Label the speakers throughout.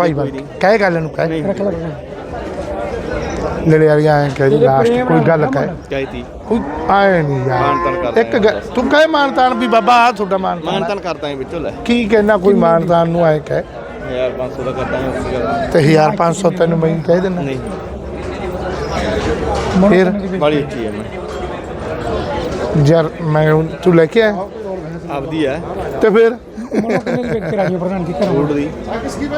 Speaker 1: ਭਾਈ ਬਣ ਕਹਿ ਗੱਲ ਨੂੰ ਕਹਿ।
Speaker 2: ਰੱਖ ਲੈ
Speaker 1: ਲੜੇ ਵਾਲੀ ਐਂ ਕਹਿ ਜੀ ਲਾਸਟ ਕੋਈ ਗੱਲ ਕਹਿ।
Speaker 3: ਕਹਿਤੀ
Speaker 1: ਕੋਈ ਆਏ ਨਹੀਂ ਯਾਰ।
Speaker 3: ਕਰਦਾ
Speaker 1: ਇੱਕ ਗੱਲ- ਤੂੰ ਕਹਿ ਮਾਨਤਾਨ ਵੀ ਬਾਬਾ ਆ ਤੁਹਾਡਾ ਮਾਨਤਾਨ
Speaker 3: ਮਾਨਤਨ ਕਰਦਾ ਹੈ ਵਿੱਚੋਂ ਲੈ।
Speaker 1: ਕੀ ਕਹਿਣਾ ਕੋਈ ਮਾਨਤਾਨ ਨੂੰ ਆਏ ਕਹਿ?
Speaker 3: ਯਾਰ 500 ਦਾ ਕਰਦਾ ਹੈ ਉਸੇ ਗੱਲ
Speaker 1: ਤੇ। 1500 ਤੈਨੂੰ ਮੈਂ ਕਹਿ ਦਿੰਦਾ।
Speaker 3: ਨਹੀਂ।
Speaker 1: ਫਿਰ?
Speaker 3: ਬੜੀ ਅੱਛੀ ਹੈ ਮੈਂ।
Speaker 1: ਯਾਰ ਮੈਂ ਹੁਣ- ਤੂੰ ਲੈ ਕੇ ਆਇਆ।
Speaker 3: ਆਪਦੀ ਹੈ
Speaker 1: ਤੇ ਫਿਰ?
Speaker 2: ਮਨੋ ਕਿੰਨੇ ਦੀ ਵੇਚ ਕੇ ਰਾਜੀ ਪ੍ਰਧਾਨ ਦੀ ਘਰੋਂ
Speaker 3: ਫੂਡ ਦੀ।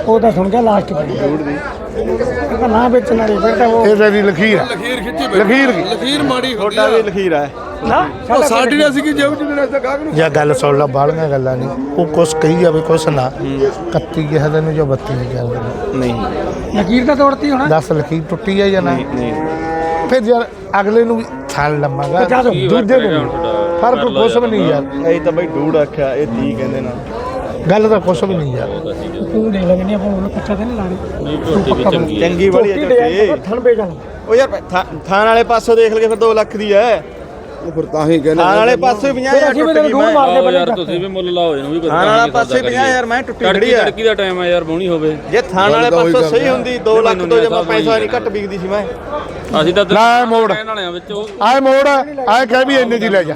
Speaker 2: ਉਹ ਤਾਂ ਸੁਣ ਗਿਆ ਲਾਸਟ ਪਈ
Speaker 3: ਫੂਡ ਦੀ।
Speaker 2: ਕਹਿੰਦਾ ਨਾ ਵੇਚਣ ਵਾਲੀ ਫਿਰ ਤਾਂ ਉਹ
Speaker 1: ਇਹ ਤੇਰੀ ਲਖੀਰ ਆ।
Speaker 4: ਲਖੀਰ ਖਿੱਚੀ
Speaker 1: ਲਖੀਰ ਕੀ
Speaker 4: ਲਖੀਰ ਮਾੜੀ ਹੁੰਦੀ
Speaker 3: ਛੋਟਾ ਵੀ ਲਖੀਰ ਹੈ
Speaker 2: ਨਾ
Speaker 4: ਉਹ ਸਾਡੀ ਨਾ ਸੀਗੀ ਜੇਬ ਚ ਜਿਹੜਾ ਗਾਹਕ ਨੂੰ?
Speaker 1: ਜਾਂ ਗੱਲ ਸੁਣ ਲਾ ਬਾਹਲੀਆਂ ਗੱਲਾਂ ਨਹੀਂ ਉਹ ਕੁਛ ਕਹੀ ਜਾਵੇ ਕੁਛ ਨਾ। 31 ਕਿਹਾ ਤੈਨੂੰ ਜੋ 32 ਨਹੀਂ
Speaker 2: ਲਕੀਰ ਤਾਂ ਤੋੜਤੀ ਹੋਣਾ।
Speaker 1: 10 ਲਖੀਰ ਟੁੱਟੀ ਆ ਜਾਂ ਨਾ?
Speaker 3: ਨਹੀਂ ਨਹੀਂ।
Speaker 1: ਫਿਰ ਯਾਰ ਅਗਲੇ ਨੂੰ ਵੀ ਥਾਲ ਲੰਮਾਗਾ। ਦੂਜੇ ਨੂੰ। ਫ਼ਰਕ ਕੁਛ ਵੀ ਨਹੀਂ ਯਾਰ।
Speaker 3: ਇਹ ਤਾਂ ਬਈ ਡੂੜ ਆਖਿਆ ਇਹ 30 ਕਹਿੰਦੇ ਨਾ।
Speaker 1: ਗੱਲ ਤਾਂ ਕੁਛ ਵੀ ਨਹੀਂ ਯਾਰ।
Speaker 2: ਤੂੰ ਦੇਖ ਲੈ ਕਿੰਨੀ ਆਪਾਂ ਉਹਨੂੰ ਕੱਚਾ ਤੇ ਨਹੀਂ ਲਾਣੀ ਝੋਟੀ ਵੀ ਚੰਗੀ
Speaker 3: ਚੰਗੀ ਬੜੀ ਹੈ ਝੋਟੀ
Speaker 2: ਥਣ ਵੇਚ ਲੈ
Speaker 3: ਉਹ ਯਾਰ ਥਾ- ਥਾਣ ਵਾਲੇ ਪਾਸੋਂ ਦੇਖ ਲਗੇ ਫਿਰ 2 ਲੱਖ ਦੀ ਹੈ
Speaker 4: ਉਹ ਫਿਰ ਤਾਂ ਹੀ ਕਹਿੰਦੇ
Speaker 3: ਥਾਣ ਵਾਲੇ ਪਾਸੋਂ ਹੀ 50000
Speaker 2: ਅਸੀਂ ਵੀ
Speaker 3: ਟੁੱਟ ਗਈ ਮੈਂ
Speaker 5: ਯਾਰ ਤੁਸੀਂ ਵੀ ਮੁੱਲ ਲਾਓ ਇਹਨੂੰ ਵੀ
Speaker 3: ਥਾਣ ਵਾਲਾ ਪਾਸੇ 50000 ਮੈਂ ਟੁੱਟੀ ਖੜੀ
Speaker 5: ਤੜਕੀ ਦਾ ਟਾਈਮ ਆ ਯਾਰ ਬੋਣੀ ਹੋਵੇ।
Speaker 3: ਜੇ ਥਾਣ ਵਾਲੇ ਪਾਸੋਂ ਸਹੀ। ਹੁੰਦੀ 2 ਲੱਖ ਤੋਂ ਜੇ ਮੈਂ ਪੈਸਾ ਨਹੀਂ ਘੱਟ ਵਿਕਦੀ ਸੀ ਮੈਂ।
Speaker 5: ਅਸੀਂ ਤਾਂ
Speaker 1: ਲੈ ਮੋੜ। ਆਏ ਮੋੜ ਆਏ ਕਹਿ ਵੀ ਇੰਨੇ ਦੀ ਲੈ ਜਾ।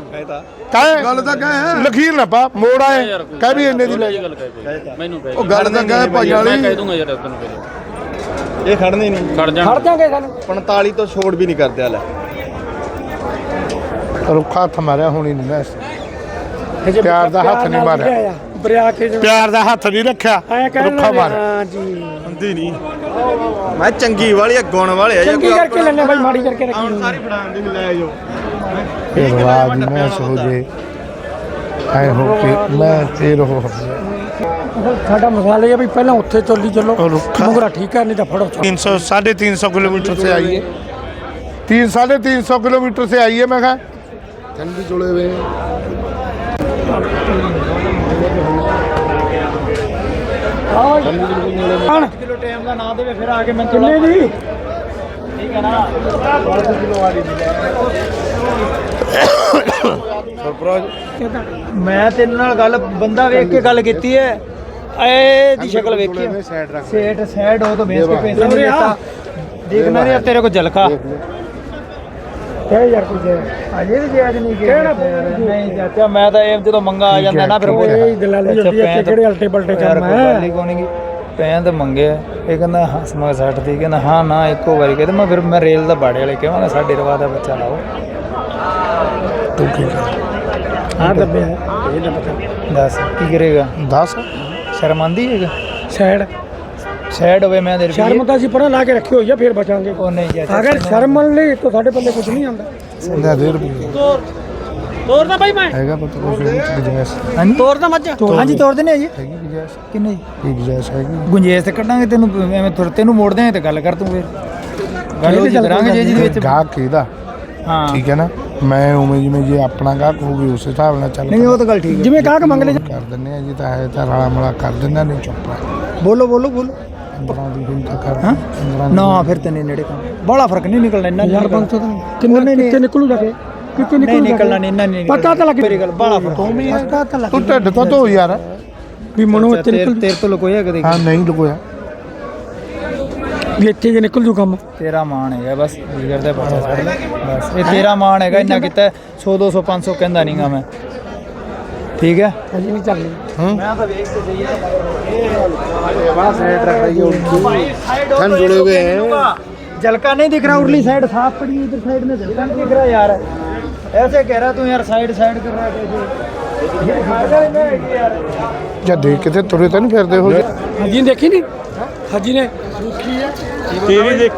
Speaker 1: ਕਹਿ?
Speaker 4: ਗੱਲ ਤਾਂ ਕਹੇ।
Speaker 1: ਲਖੀਰ ਨਾ ਪਾ ਮੋੜ ਆਏ। ਕਹਿ ਵੀ ਇੰਨੇ ਦੀ ਲੈ ਜਾ।
Speaker 5: ਗੱਲ ਕਹਿ ਕੋਈ। ਮੈਨੂੰ ਕਹਿ
Speaker 4: ਉਹ ਗੱਲ ਤਾਂ ਕਹੇ ਭਾਈ
Speaker 5: ਮੈਂ
Speaker 4: ਵਾਲੀ।
Speaker 5: ਕਹਿ ਦੂੰਗਾ ਯਾਰ ਤੈਨੂੰ ਪਹਿਲੇ
Speaker 3: ਇਹ ਖੜਨੇ ਨਹੀਂ।
Speaker 5: ਖੜ ਜਾਣ।
Speaker 2: ਖੜ ਜਾਾਂਗੇ ਸਾਨੂੰ।
Speaker 3: 45 ਤੋਂ ਛੋੜ ਵੀ ਨਹੀਂ ਕਰਦੇ ਹਲੇ
Speaker 1: ਰੁੱਖਾ ਹੱਥ ਮਾਰਿਆ ਹੋਣੀ ਨਹੀਂ ਮੈਂ ਪਿਆਰ ਦਾ ਹੱਥ ਨਹੀਂ ਮਾਰਿਆ
Speaker 2: ਬਰਿਆ ਕੇ ਜੋ
Speaker 1: ਪਿਆਰ ਦਾ ਹੱਥ ਨਹੀਂ ਰੱਖਿਆ
Speaker 2: ਐ ਕਹਿ
Speaker 1: ਰੁੱਖਾ ਮਾਰਿਆ
Speaker 2: ਹਾਂ ਜੀ
Speaker 3: ਹੁੰਦੀ ਨਹੀਂ ਮੈਂ ਚੰਗੀ ਵਾਲੀ ਆ ਗੁਣ ਵਾਲੇ ਆ ਜੇ
Speaker 2: ਚੰਗੀ ਕਰਕੇ ਲੈਣੇ ਬਾਈ ਮਾੜੀ ਕਰਕੇ ਰੱਖੀ
Speaker 3: ਹੁਣ ਸਾਰੀ ਫੜਾਉਣ ਦੀ ਲੈ ਜਾਓ
Speaker 1: ਫਿਰ ਰਾਜ ਮੈਂ ਸੋ ਜੇ ਐ ਹੋ ਕੇ ਮੈਂ ਤੇਰ ਹੋ
Speaker 2: ਸਾਡਾ ਮਸਾਲਾ ਇਹ ਆ ਵੀ ਪਹਿਲਾਂ ਉੱਥੇ ਚੱਲੀ ਚੱਲੋ
Speaker 1: ਉਹ ਰੁੱਖਾ।
Speaker 2: ਮੁਗਰਾ ਠੀਕ ਹੈ ਨਹੀਂ ਤਾਂ ਫੜੋ
Speaker 1: 300 350 किलोमीटर से आई है तीन साढ़े तीन सौ किलोमीटर से आई है मैं कहा
Speaker 4: ਠੰਡੀ ਜੁੜੇ ਵੇ
Speaker 3: ਮੈਂ ਤੇਰੇ ਨਾਲ ਗੱਲ ਬੰਦਾ ਵੇਖ ਕੇ ਗੱਲ ਕੀਤੀ ਹੈ। ਐ ਦੀ ਸ਼ਕਲ ਵੇਖੀ ਸੈਟ ਸੈਟ ਉਹ ਤੋਂ ਵੇਚ ਕੇ ਪੈਸੇ ਨਹੀਂ ਤੇਰੇ ਕੋ ਝਲਕਾ ਮੈਂ ਤਾਂ ਇਹ ਜਦੋਂ ਮੰਗਾ ਆ ਜਾਂਦਾ ਨਾ ਫਿਰ ਪੈਨ ਤਾਂ ਮੰਗੇ ਇਹ ਕਹਿੰਦਾ ਹੱਸ ਮੈਂ 60 ਦੀ। ਕਹਿੰਦਾ ਹਾਂ ਨਾ ਇੱਕੋ ਵਾਰੀ ਕਹਿੰਦਾ ਮੈਂ ਫਿਰ ਮੈਂ ਰੇਲ ਦਾ ਬਾੜੇ ਵਾਲੇ ਕਿਹਾ ਸਾਡੇ ਰਵਾ ਦਾ ਬੱਚਾ ਲਾਓ।
Speaker 1: ਤੂੰ
Speaker 2: ਕੀ ਆ ਦੱਬਿਆ ਇਹ ਨਾ ਪਤਾ
Speaker 3: ਦੱਸ ਕੀ ਕਰੇਗਾ?
Speaker 1: ਦੱਸ।
Speaker 3: ਸ਼ਰਮ ਆਂਦੀ ਹੈਗਾ?
Speaker 2: ਸਾਈਡ
Speaker 3: ਸੈਡ ਹੋਵੇ ਮੈਂ ਦੇ
Speaker 2: ਸ਼ਰਮ ਤਾਂ ਅਸੀਂ ਪਰਾਂ ਲਾ ਕੇ ਰੱਖੀ ਹੋਈ ਆ ਬਚਾਂਗੇ।
Speaker 3: ਉਹ ਨਹੀਂ ਜੀ
Speaker 2: ਅਗਰ ਸ਼ਰਮ ਲਈ ਤਾਂ ਸਾਡੇ ਪੱਲੇ ਕੁਝ ਨਹੀਂ ਆਉਂਦਾ।
Speaker 1: ਹੁੰਦਾ ਦੇ ਰੁਪਏ
Speaker 2: ਤੋਰ ਦਾ ਭਾਈ
Speaker 1: ਮੈਂ। ਹੈਗਾ ਪਤਾ ਕੋਈ ਬਿਜ਼ਨਸ
Speaker 3: ਹਾਂਜੀ? ਤੋਰ ਦਾ ਮੱਝ ਹਾਂਜੀ ਤੋਰ ਦਿੰਦੇ ਆ ਜੀ।
Speaker 1: ਹੈਗੀ ਬਿਜ਼ਨਸ
Speaker 3: ਕਿੰਨੇ ਜੀ?
Speaker 1: ਬਿਜ਼ਨਸ ਹੈਗੀ?
Speaker 3: ਗੁੰਜੇਸ ਤੇ ਕੱਢਾਂਗੇ ਤੈਨੂੰ ਐਵੇਂ ਥੁਰ ਤੈਨੂੰ ਮੋੜਦੇ ਆ ਤੇ ਗੱਲ ਕਰ ਤੂੰ ਫੇਰ। ਗੱਲ ਜੀ ਕਰਾਂਗੇ ਜੀ ਜਿਹਦੇ ਵਿੱਚ
Speaker 1: ਗਾਹਕ ਕਿਹਦਾ?
Speaker 3: ਹਾਂ।
Speaker 1: ਠੀਕ ਹੈ ਨਾ? ਮੈਂ ਉਵੇਂ ਜਿਵੇਂ ਜੇ ਆਪਣਾ ਗਾਹਕ ਹੋਵੇ ਉਸ ਹਿਸਾਬ ਨਾਲ ਚੱਲ
Speaker 3: ਨਹੀਂ ਉਹ ਤਾਂ ਗੱਲ ਠੀਕ ਹੈ।
Speaker 2: ਜਿਵੇਂ ਗਾਹਕ ਮੰਗ ਲੈ
Speaker 1: ਕਰ ਦਿੰਦੇ ਆ ਜੀ ਤਾਂ ਹੈ ਤਾਂ ਰਾਲਾ ਮਲਾ ਕਰ ਦਿੰਦਾ ਨਹੀਂ ਚੁੱਪ
Speaker 3: ਬੋਲੋ ਬੋਲੋ ਬੋਲੋ। ਹਾਂ?
Speaker 1: 15
Speaker 3: ਨਾ ਫਿਰ ਤੈਨੂੰ ਨੇੜੇ ਕੰਮ। ਬੜਾ ਫ਼ਰਕ ਨਹੀਂ ਨਿਕਲਣਾ ਇੰਨਾ
Speaker 2: ਯਾਰ 500 ਤਾਂ ਕਿੰਨੇ ਕਿੱਥੇ ਨਿਕਲੂ ਜਾ ਕੇ? ਕਿੱਥੇ
Speaker 3: ਨਹੀਂ
Speaker 2: ਨਿਕਲੂ
Speaker 3: ਨਿਕਲਣਾ ਨਹੀਂ ਇੰਨਾ ਨਹੀਂ
Speaker 2: ਪਤਾ ਤਾਂ ਲੱਗ
Speaker 3: ਮੇਰੀ ਗੱਲ ਬੜਾ ਫ਼ਰਕ
Speaker 2: ਪਤਾ ਤਾਂ ਲੱਗ
Speaker 1: ਤੂੰ ਢਿੱਡ ਤੋਂ ਧੋ ਯਾਰ।
Speaker 2: ਵੀ ਮਨੋਂ ਇੱਥੇ
Speaker 3: ਤੇਰੇ
Speaker 2: ਨਿਕਲ
Speaker 3: ਤੇਰੇ ਤੋਂ ਲਕੋਇਆ ਕਦੇ
Speaker 1: ਹਾਂ ਨਹੀਂ ਲਗੋਇਆ
Speaker 2: ਵੀ ਇੱਥੇ ਜੇ ਨਿਕਲ ਜੂ ਕੰਮ।
Speaker 3: ਤੇਰਾ ਮਾਣ ਹੈਗਾ ਬਸ ਜਿਗਰ ਦਾ ਬਸ ਇਹ ਤੇਰਾ ਮਾਣ ਹੈਗਾ ਇੰਨਾ ਕੀਤਾ 100 200 500 ਕਹਿੰਦਾ ਨਹੀਂਗਾ ਮੈਂ। ਠੀਕ ਹੈ
Speaker 2: ਅਜੀ ਨਹੀਂ ਚੱਲਦੀ
Speaker 3: ਮੈਂ ਤਾਂ ਵੇਖ ਕੇ ਜਾਈਏ
Speaker 4: ਠੰਡ ਜੁੜੇ ਵੇ
Speaker 3: जलका नहीं दिख रहा उरली साइड साफ पड़ी है, इधर साइड में जलका नहीं दिख रहा यार ऐसे कह रहा तू यार साइड साइड कर रहा है कैसे ये फायदा ही नहीं है यार
Speaker 1: ਜਾਂ ਦੇਖ ਕਿਤੇ ਤੁਰੇ ਤਾਂ ਨਹੀਂ ਫਿਰਦੇ ਹੋ
Speaker 2: ਹਾਜੀ ਨੇ ਦੇਖੀ ਨਹੀਂ ਹਾਜੀ ਨੇ
Speaker 3: तेरी देख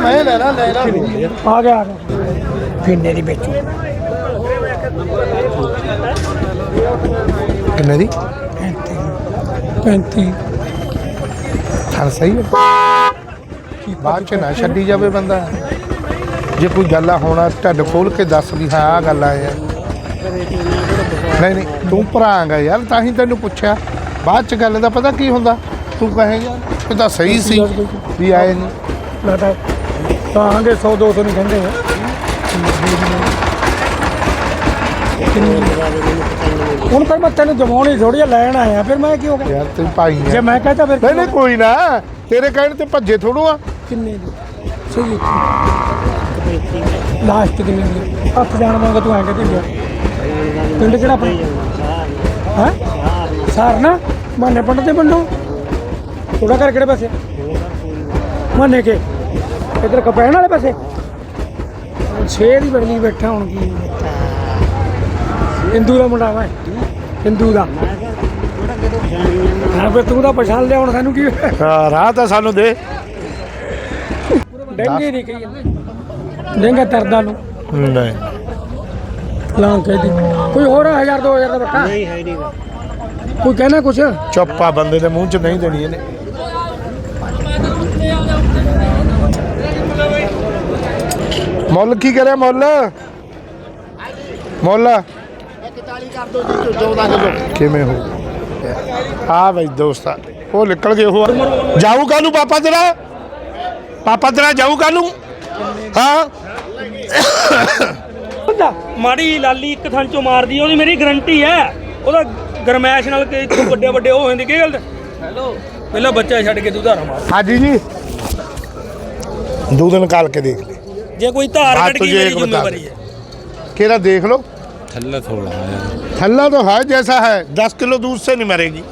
Speaker 4: ਮੈਂ ਲੈ ਲਾ ਲੈ ਲਾ
Speaker 2: ਆ ਗਿਆ ਆ ਗਿਆ ਫਿਰਨੇ ਦੀ ਵੇਚੂ?
Speaker 1: ਕਿੰਨੇ ਦੀ?
Speaker 2: 35
Speaker 1: ਹਾਂ ਸਹੀ ਹੈ। ਬਾਅਦ ਚ ਨਾ ਛੱਡੀ ਜਾਵੇ ਬੰਦਾ। ਜੇ ਕੋਈ ਗੱਲ ਆ ਹੋਣਾ ਢੱਡ ਖੋਲ ਕੇ ਦੱਸ ਵੀ ਹਾਂ ਆ ਗੱਲ ਆ ਯਾਰ। ਨਹੀਂ ਨਹੀਂ ਤੂੰ ਭਰਾਂਗਾ ਯਾਰ ਤਾਂ ਹੀ ਤੈਨੂੰ ਪੁੱਛਿਆ। ਬਾਅਦ ਚ ਗੱਲ ਦਾ ਪਤਾ ਕੀ ਹੁੰਦਾ? ਤੂੰ ਕਹੇਗਾ ਇਹ ਤਾਂ ਸਹੀ ਸੀ ਵੀ ਆਏ ਨਹੀਂ
Speaker 2: ਤਾਂ ਦੇ 100 200 ਨਹੀਂ ਕਹਿੰਦੇ। ਹੁਣ ਫਿਰ ਮੈਂ ਤੈਨੂੰ ਜਮਾਉਣੀ ਥੋੜੀ ਜਿਹਾ ਲੈਣ ਆਇਆ ਫਿਰ ਮੈਂ ਕੀ ਹੋ ਗਿਆ?
Speaker 1: ਯਾਰ ਤੂੰ ਭਾਈ
Speaker 2: ਜੇ
Speaker 1: ਆ
Speaker 2: ਮੈਂ ਕਹਤਾ ਫਿਰ
Speaker 1: ਨਹੀਂ ਨਹੀਂ ਕੋਈ ਨਾ। ਤੇਰੇ ਕਹਿਣ ਤੇ ਭੱਜੇ ਥੋੜੂ ਆ।
Speaker 2: ਕਿੰਨੇ ਦੀ? ਸਹੀ ਲਾਸਟ ਕਿੰਨੇ ਦੀ? ਹੱਥ ਜਾਣ ਵਾਂਗਾ ਤੂੰ ਐਂ ਕਹਦੇ ਗਿਆ ਪਿੰਡ ਕਿਹੜਾ ਆਪਣਾ? ਹਾਂ? ਸਾਰ ਨਾ? ਮਾਨੇ ਪਿੰਡ ਦੇ ਪਿੰਡੋਂ? ਥੋੜਾ ਕਰ ਕਿਹੜੇ ਪਾਸੇ? ਮਾਨੇ ਕੇ? ਇਧਰ ਕਪੈਣ ਵਾਲੇ ਪਾਸੇ? ਛੇ ਦੀ ਬਦਲੀ ਬੈਠਾ ਹੁਣ ਕੀ ਹਿੰਦੂ ਦਾ ਮੁੰਡਾ ਵਾ। ਹਿੰਦੂ ਦਾ। ਹਾਂ ਫਿਰ ਤੂੰ ਤਾਂ ਪਛਾਣ ਲਿਆ ਹੁਣ ਸਾਨੂੰ ਕੀ
Speaker 1: ਹਾਂ, ਰਾਹ ਤਾਂ ਸਾਨੂੰ ਦੇ।
Speaker 2: ਡੈਂਗੇ ਨਹੀਂ ਕਹੀ ਡੈਂਗਾ ਤਰਦਾ ਨੂੰ।
Speaker 1: ਨਹੀਂ।
Speaker 2: ਲਾਂ ਕਹਿਦੀ ਕੋਈ ਹੋਰ 1000 2000 ਦਾ ਬੱਟਾ ਨਹੀਂ ਹੈ ਨਹੀਂ। ਕੋਈ ਕਹਿਣਾ ਕੁਛ?
Speaker 1: ਚੁੱਪ ਬੰਦੇ ਦੇ ਮੂੰਹ 'ਚ ਨਹੀਂ ਦੇਣੀ ਇਹਨੇ। ਮੁੱਲ ਕੀ ਕਰਿਆ ਮੁੱਲ? ਮੁੱਲ? ਕਿਵੇਂ ਹੋ ਆ ਬਈ ਦੋਸਤਾ ਉਹ ਨਿਕਲ ਗਏ ਉਹ ਜਾਊ ਕਾਨੂੰ ਪਾਪਾ ਤੇਰਾ? ਪਾਪਾ ਤੇਰਾ ਜਾਊ ਕਾਨੂੰ ਹਾਂ?
Speaker 6: ਮਾੜੀ ਲਾਲੀ ਇੱਕ ਥਣ ਚੋਂ ਮਾਰਦੀ ਉਹਦੀ ਮੇਰੀ ਗਰੰਟੀ ਹੈ ਉਹਦਾ ਗਰਮੈਸ਼ ਨਾਲ ਕਿ ਵੱਡੇ ਵੱਡੇ ਹੋ ਜਾਂਦੇ ਕੀ ਗੱਲ? ਹੈਲੋ ਬੱਚਾ ਛੱਡ ਕੇ ਤੂੰ ਮਾਰ।
Speaker 1: ਹਾਂਜੀ ਜੀ। ਦੋ ਕਾਲ ਕੇ ਦੇਖ ਲੈ
Speaker 6: ਜੇ ਕੋਈ ਧਾਰ ਕੱਢ
Speaker 1: ਕੇ
Speaker 6: ਮੇਰੀ ਹੈ।
Speaker 1: ਕਿਹੜਾ ਦੇਖ ਲਓ।
Speaker 5: थल्ला थोड़ा है
Speaker 1: थल्ला तो है जैसा है दस किलो दूध से नहीं मरेगी